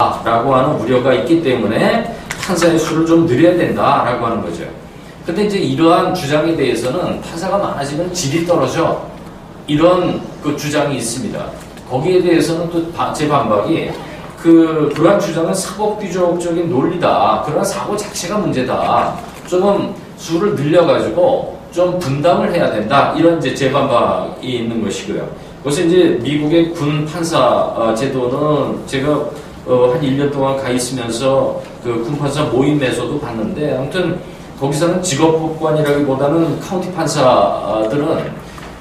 라고 하는 우려가 있기 때문에 판사의 수를 좀 늘려야 된다라고 하는 거죠. 근데 이제 이러한 주장에 대해서는 판사가 많아지면 질이 떨어져 이런 그 주장이 있습니다. 거기에 대해서는 또 제 반박이 그 그러한 주장은 사법 규정적인 논리다. 그러나 사고 자체가 문제다. 조금 수를 늘려가지고 좀 분담을 해야 된다. 이런 이제 재반박이 있는 것이고요. 그래서 이제 미국의 군 판사 어, 제도는 제가 어, 한 1년 동안 가 있으면서 그 군판사 모임에서도 봤는데 아무튼 거기서는 직업법관이라기보다는 카운티 판사들은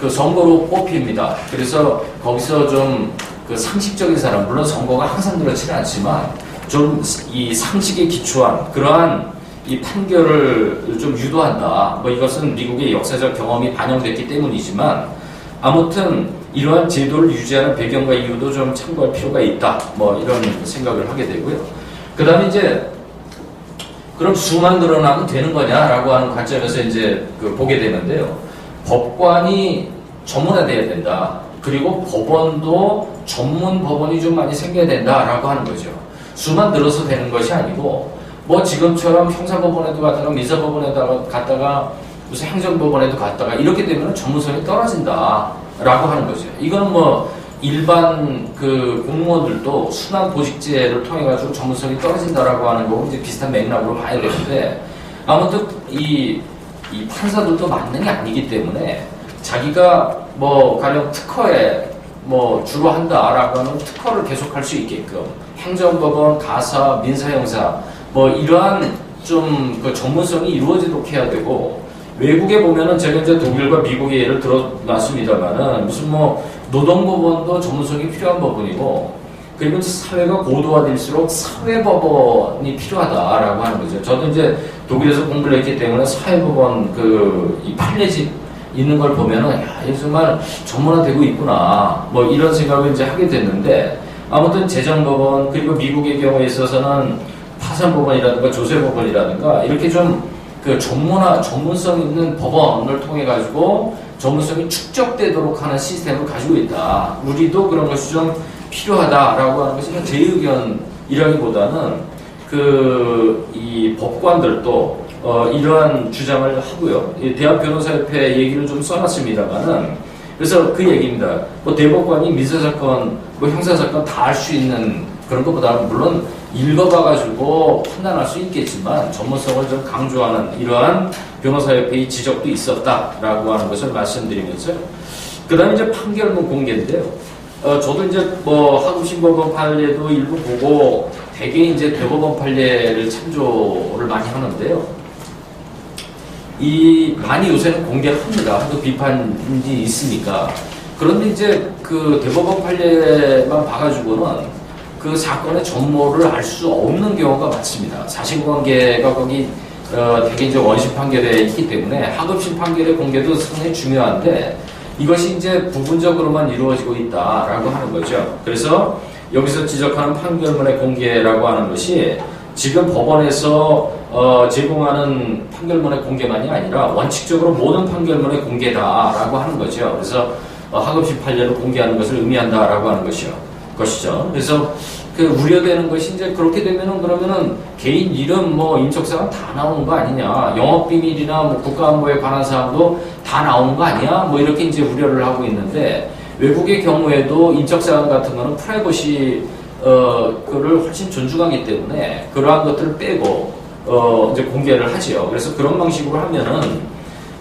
그 선거로 뽑힙니다. 그래서 거기서 좀 그 상식적인 사람, 물론 선거가 항상 그렇지는 않지만 좀 이 상식에 기초한 그러한 이 판결을 좀 유도한다. 뭐 이것은 미국의 역사적 경험이 반영됐기 때문이지만 아무튼 이러한 제도를 유지하는 배경과 이유도 좀 참고할 필요가 있다. 뭐 이런 생각을 하게 되고요. 그 다음에 이제 그럼 수만 늘어나면 되는 거냐라고 하는 관점에서 이제 그 보게 되는데요. 법관이 전문화돼야 된다. 그리고 법원도 전문 법원이 좀 많이 생겨야 된다라고 하는 거죠. 수만 늘어서 되는 것이 아니고 뭐 지금처럼 형사법원에도 갔다가 민사법원에다가 갔다가 무슨 행정법원에도 갔다가 이렇게 되면 전문성이 떨어진다 라고 하는 거죠. 이거는 뭐 일반 그 공무원들도 순환 보직제를 통해 가지고 전문성이 떨어진다라고 하는 거고 이제 비슷한 맥락으로 봐야 되는데 아무튼 이, 이 판사들도 만능이 아니기 때문에 자기가 뭐 가령 특허에 뭐 주로 한다라고 하는 특허를 계속할 수 있게끔 행정법원, 가사, 민사형사 뭐 이러한 좀 그 전문성이 이루어지도록 해야 되고 외국에 보면은 제가 이제 독일과 미국의 예를 들어놨습니다만은 무슨 뭐 노동법원도 전문성이 필요한 법원이고 그리고 사회가 고도화될수록 사회법원이 필요하다라고 하는 거죠. 저도 이제 독일에서 공부를 했기 때문에 사회법원 그이 판례집 있는 걸 보면은 야, 이거 정말 전문화되고 있구나. 뭐 이런 생각을 이제 하게 됐는데 아무튼 재정법원 그리고 미국의 경우에 있어서는 파산법원이라든가 조세법원이라든가 이렇게 좀 그 전문화 전문성 있는 법원을 통해 가지고 전문성이 축적되도록 하는 시스템을 가지고 있다. 우리도 그런 것이 좀 필요하다라고 하는 것이 제 의견이라기보다는 그 이 법관들도 어, 이러한 주장을 하고요. 대학 변호사협회 얘기를 좀 써놨습니다만은 그래서 그 얘기입니다. 뭐 대법관이 민사사건, 뭐 형사사건 다 할 수 있는 그런 것보다는 물론 읽어봐가지고 판단할 수 있겠지만 전문성을 좀 강조하는 이러한 변호사협회의 지적도 있었다라고 하는 것을 말씀드리면서 그 다음에 이제 판결문 공개인데요. 어, 저도 이제 뭐 하급신법원 판례도 일부 보고 대개 이제 대법원 판례를 참조를 많이 하는데요. 이 많이 요새는 공개합니다. 하도 비판이 있으니까. 그런데 이제 그 대법원 판례만 봐가지고는 그 사건의 전모를 알 수 없는 경우가 많습니다. 사실관계가 거기 어, 대개 이제 원심 판결에 있기 때문에 하급심 판결의 공개도 상당히 중요한데 이것이 이제 부분적으로만 이루어지고 있다라고 하는 거죠. 그래서 여기서 지적하는 판결문의 공개라고 하는 것이 지금 법원에서 어, 제공하는 판결문의 공개만이 아니라 원칙적으로 모든 판결문의 공개다라고 하는 거죠. 그래서 어, 하급심 판례를 공개하는 것을 의미한다라고 하는 것이요. 것이죠. 그래서 그 우려되는 것이 이제 그렇게 되면은 그러면은 개인 이름 뭐 인적사항 다 나오는 거 아니냐. 영업 비밀이나 뭐 국가 안보에 관한 사항도 다 나오는 거 아니야. 뭐 이렇게 이제 우려를 하고 있는데 외국의 경우에도 인적사항 같은 거는 프라이버시 어 그를 훨씬 존중하기 때문에 그러한 것들을 빼고 어 이제 공개를 하지요. 그래서 그런 방식으로 하면은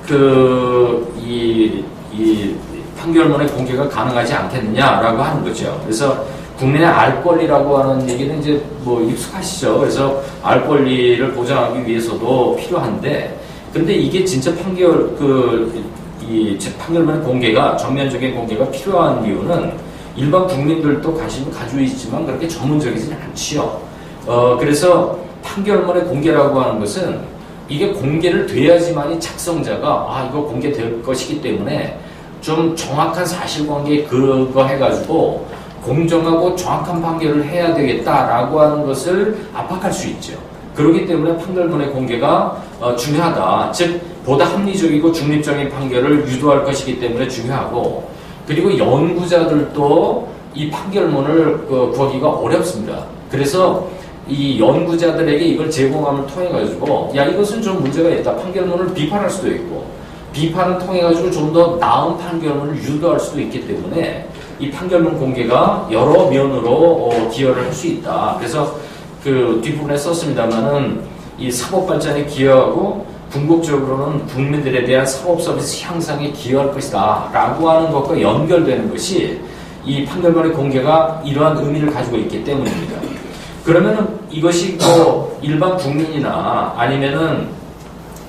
그이이 이 판결문의 공개가 가능하지 않겠느냐라고 하는 거죠. 그래서 국민의 알 권리라고 하는 얘기는 이제 뭐 익숙하시죠. 그래서 알 권리를 보장하기 위해서도 필요한데, 근데 이게 진짜 판결 그 이 판결문의 공개가 전면적인 공개가 필요한 이유는 일반 국민들도 관심을 가지고 있지만 그렇게 전문적이지는 않지요. 어 그래서 판결문의 공개라고 하는 것은 이게 공개를 돼야지만이 작성자가 아 이거 공개될 것이기 때문에 좀 정확한 사실관계 그거 해가지고 공정하고 정확한 판결을 해야 되겠다라고 하는 것을 압박할 수 있죠. 그렇기 때문에 판결문의 공개가 어, 중요하다. 즉 보다 합리적이고 중립적인 판결을 유도할 것이기 때문에 중요하고 그리고 연구자들도 이 판결문을 그, 구하기가 어렵습니다. 그래서 이 연구자들에게 이걸 제공함을 통해 가지고 야 이것은 좀 문제가 있다 판결문을 비판할 수도 있고 비판을 통해 가지고 좀 더 나은 판결문을 유도할 수도 있기 때문에 이 판결문 공개가 여러 면으로 어, 기여를 할 수 있다. 그래서 그 뒷부분에 썼습니다만은 이 사법 발전에 기여하고 궁극적으로는 국민들에 대한 사법 서비스 향상에 기여할 것이다라고 하는 것과 연결되는 것이 이 판결문의 공개가 이러한 의미를 가지고 있기 때문입니다. 그러면은 이것이 뭐 일반 국민이나 아니면은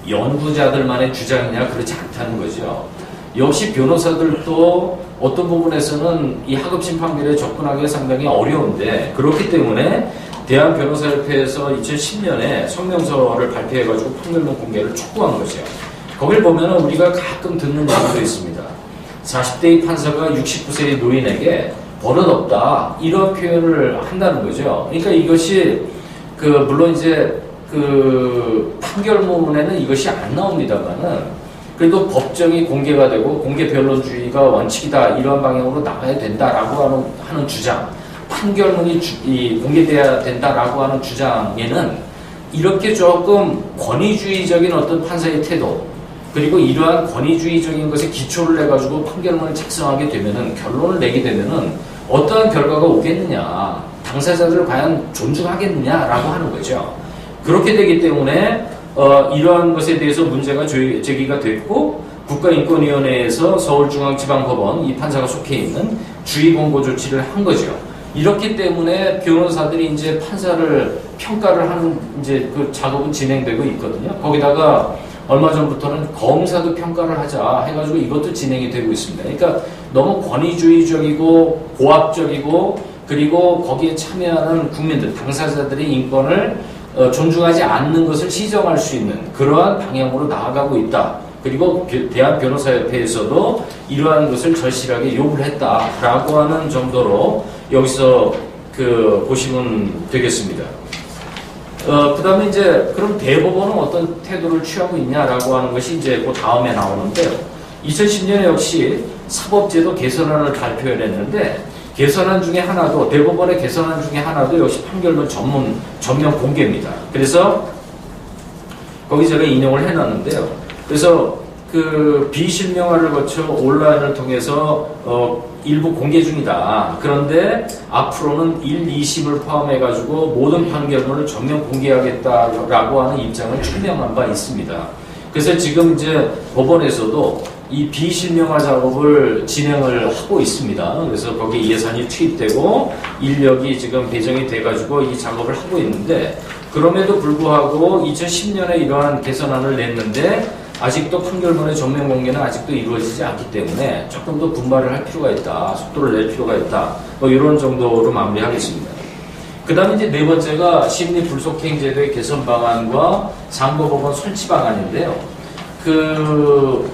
연구자들만의 주장이냐 그렇지 않다는 거죠. 역시 변호사들도 어떤 부분에서는 이 하급심 판결에 접근하기가 상당히 어려운데 그렇기 때문에 대한변호사협회에서 2010년에 성명서를 발표해가지고 판결문 공개를 촉구한 거죠. 거길 보면 우리가 가끔 듣는 얘기도 있습니다. 40대의 판사가 69세의 노인에게 버릇없다 이런 표현을 한다는 거죠. 그러니까 이것이 그 물론 이제 그 판결문에는 이것이 안 나옵니다만은 그래도 법정이 공개가 되고 공개 변론주의가 원칙이다 이러한 방향으로 나가야 된다라고 하는, 하는 주장 판결문이 주, 이, 공개돼야 된다라고 하는 주장에는 이렇게 조금 권위주의적인 어떤 판사의 태도 그리고 이러한 권위주의적인 것에 기초를 해가지고 판결문을 작성하게 되면은 결론을 내게 되면은 어떠한 결과가 오겠느냐 당사자들을 과연 존중하겠느냐라고 하는 거죠. 그렇게 되기 때문에 어, 이러한 것에 대해서 문제가 제기가 됐고 국가인권위원회에서 서울중앙지방법원 이 판사가 속해 있는 주의 공고 조치를 한 거죠. 이렇기 때문에 변호사들이 이제 판사를 평가를 하는 이제 그 작업은 진행되고 있거든요. 거기다가 얼마 전부터는 검사도 평가를 하자 해가지고 이것도 진행이 되고 있습니다. 그러니까 너무 권위주의적이고 고압적이고 그리고 거기에 참여하는 국민들, 당사자들의 인권을 어, 존중하지 않는 것을 시정할 수 있는 그러한 방향으로 나아가고 있다. 그리고 대한 변호사협회에서도 이러한 것을 절실하게 요구를 했다라고 하는 정도로 여기서 그 보시면 되겠습니다. 어, 그 다음에 이제 그럼 대법원은 어떤 태도를 취하고 있냐라고 하는 것이 이제 그 다음에 나오는데요. 2010년에 역시 사법제도 개선안을 발표했는데 개선안 중에 하나도 대법원의 개선안 중에 하나도 역시 판결문 전문 전면 공개입니다. 그래서 거기 제가 인용을 해놨는데요. 그래서 그 비실명화를 거쳐 온라인을 통해서 어 일부 공개 중이다. 그런데 앞으로는 1, 2심을 포함해가지고 모든 판결문을 전면 공개하겠다라고 하는 입장을 충명한 바 있습니다. 그래서 지금 이제 법원에서도 이 비실명화 작업을 진행을 하고 있습니다. 그래서 거기 예산이 투입되고 인력이 지금 배정이 돼가지고 이 작업을 하고 있는데 그럼에도 불구하고 2010년에 이러한 개선안을 냈는데 아직도 판결문의 전면 공개는 아직도 이루어지지 않기 때문에 조금 더 분발을 할 필요가 있다. 속도를 낼 필요가 있다. 뭐 이런 정도로 마무리하겠습니다. 그 다음에 이제 네 번째가 심리 불속행제도의 개선 방안과 상고법원 설치 방안인데요. 그,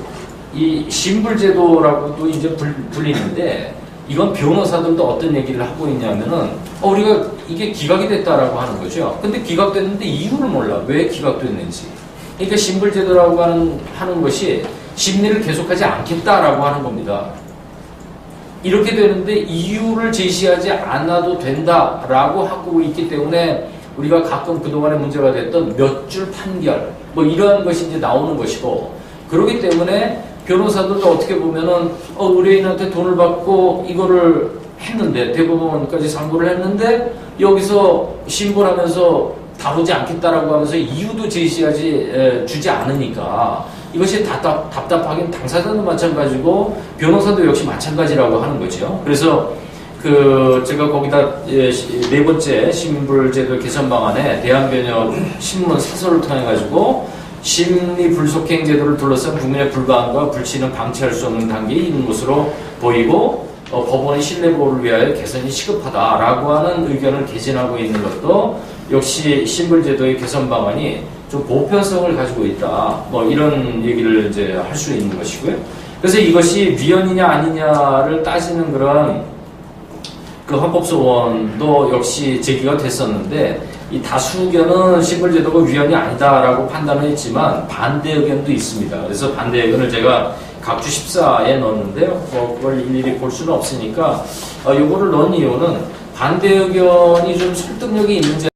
이 신불제도라고도 이제 불, 불리는데 이건 변호사들도 어떤 얘기를 하고 있냐면은 어, 우리가 이게 기각이 됐다라고 하는 거죠. 근데 기각됐는데 이유를 몰라. 왜 기각됐는지. 그러니까 신불제도라고 하는, 하는 것이 심리를 계속하지 않겠다라고 하는 겁니다. 이렇게 되는데 이유를 제시하지 않아도 된다라고 하고 있기 때문에 우리가 가끔 그동안에 문제가 됐던 몇 줄 판결 뭐 이러한 것이 이제 나오는 것이고 그렇기 때문에 변호사들도 어떻게 보면은 어, 의뢰인한테 돈을 받고 이거를 했는데 대법원까지 상고를 했는데 여기서 신고하면서 다루지 않겠다라고 하면서 이유도 제시하지 에, 주지 않으니까 이것이 답답, 답답하긴 당사자도 마찬가지고 변호사도 역시 마찬가지라고 하는 거죠. 그래서 그 제가 거기다 예, 네 번째 시민불제도 개선 방안에 대한변협 신문 사설을 통해 가지고 심리 불속행 제도를 둘러싼 국민의 불가항과 불신은 방치할 수 없는 단계에 있는 것으로 보이고 어, 법원의 신뢰 보호를 위하여 개선이 시급하다라고 하는 의견을 개진하고 있는 것도 역시 신불제도의 개선 방안이 좀 보편성을 가지고 있다. 뭐 이런 얘기를 이제 할 수 있는 것이고요. 그래서 이것이 위헌이냐 아니냐를 따지는 그런 그 헌법소원도 역시 제기가 됐었는데 이 다수 의견은 신불제도가 위헌이 아니다라고 판단을 했지만 반대 의견도 있습니다. 그래서 반대 의견을 제가 각주 14에 넣었는데요. 뭐 그걸 일일이 볼 수는 없으니까 어, 요거를 넣은 이유는 반대 의견이 좀 설득력이 있는지